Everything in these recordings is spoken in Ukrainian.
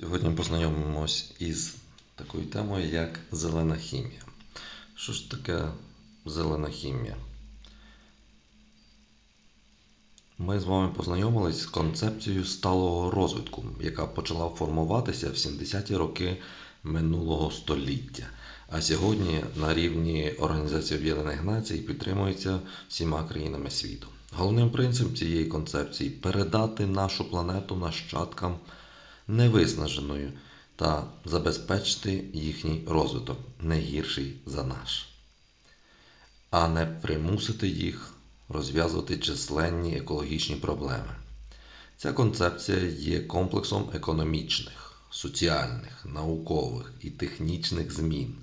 Сьогодні познайомимось із такою темою, як зелена хімія. Що ж таке зелена хімія? Ми з вами познайомились з концепцією сталого розвитку, яка почала формуватися в 70-ті роки минулого століття. А сьогодні на рівні Організації Об'єднаних Націй підтримується всіма країнами світу. Головним принципом цієї концепції передати нашу планету нащадкам невиснаженою та забезпечити їхній розвиток не гірший за наш, а не примусити їх розв'язувати численні екологічні проблеми. Ця концепція є комплексом економічних, соціальних, наукових і технічних змін,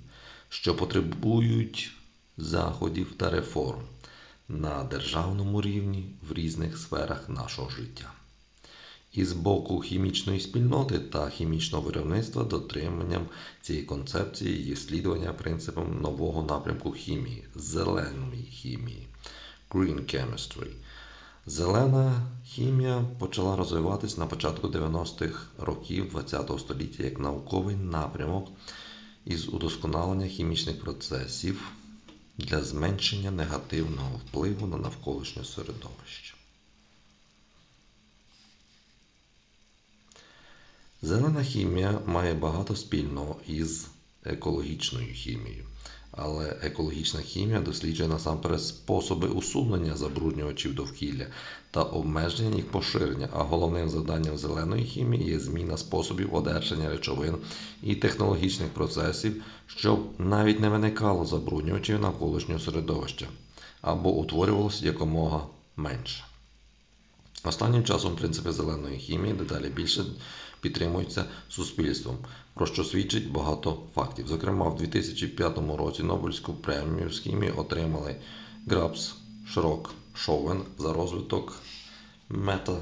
що потребують заходів та реформ на державному рівні в різних сферах нашого життя. І з боку хімічної спільноти та хімічного виробництва дотриманням цієї концепції є слідування принципам нового напрямку хімії зеленої хімії Green Chemistry. Зелена хімія почала розвиватись на початку 90-х років ХХ століття як науковий напрямок із удосконалення хімічних процесів для зменшення негативного впливу на навколишнє середовище. Зелена хімія має багато спільного із екологічною хімією, але екологічна хімія досліджує насамперед способи усунення забруднювачів довкілля та обмеження їх поширення, а головним завданням зеленої хімії є зміна способів одержання речовин і технологічних процесів, щоб навіть не виникало забруднювачів навколишнього середовища або утворювалося якомога менше. Останнім часом принципи зеленої хімії дедалі більше підтримуються суспільством, про що свідчить багато фактів. Зокрема, в 2005 році Нобелівську премію з хімії отримали Грабс, Шрок, Шовен за розвиток мета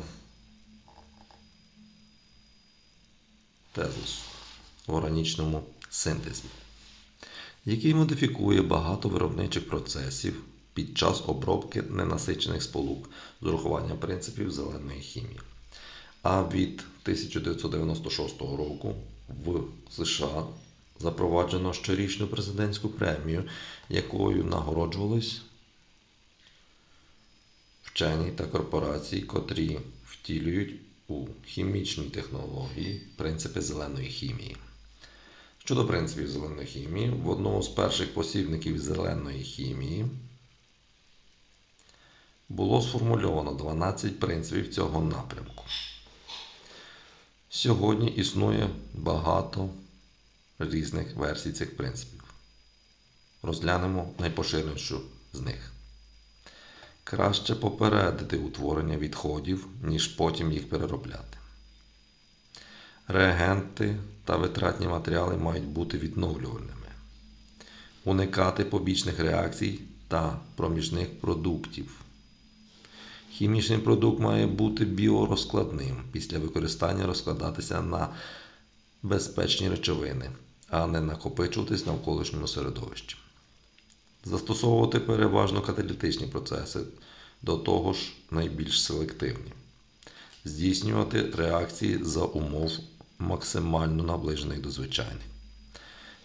тезис в органічному синтезі, який модифікує багато виробничих процесів під час обробки ненасичених сполук з урахуванням принципів зеленої хімії. А від 1996 року в США запроваджено щорічну президентську премію, якою нагороджувались вчені та корпорації, котрі втілюють у хімічній технології принципи зеленої хімії. Щодо принципів зеленої хімії, в одному з перших посібників зеленої хімії було сформульовано 12 принципів цього напрямку. Сьогодні існує багато різних версій цих принципів. Розглянемо найпоширенішу з них. Краще попередити утворення відходів, ніж потім їх переробляти. Реагенти та витратні матеріали мають бути відновлювальними. Уникати побічних реакцій та проміжних продуктів. Хімічний продукт має бути біорозкладним, після використання розкладатися на безпечні речовини, а не накопичуватись навколишньому середовищі. Застосовувати переважно каталітичні процеси, до того ж найбільш селективні. Здійснювати реакції за умов максимально наближених до звичайних.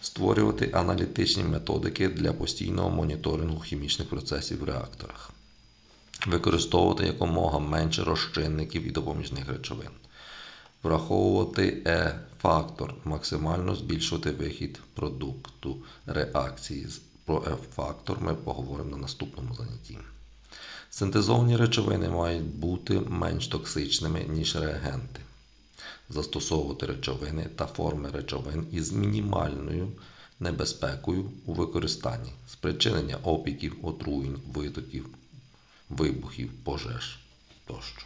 Створювати аналітичні методики для постійного моніторингу хімічних процесів в реакторах використовувати якомога менше розчинників і допоміжних речовин, враховувати Е-фактор, максимально збільшувати вихід продукту реакції. Про F-фактор ми поговоримо на наступному занятті. Синтезовані речовини мають бути менш токсичними, ніж реагенти. Застосовувати речовини та форми речовин із мінімальною небезпекою у використанні, спричинення опіків, отруєнь, витоків, вибухів, пожеж тощо.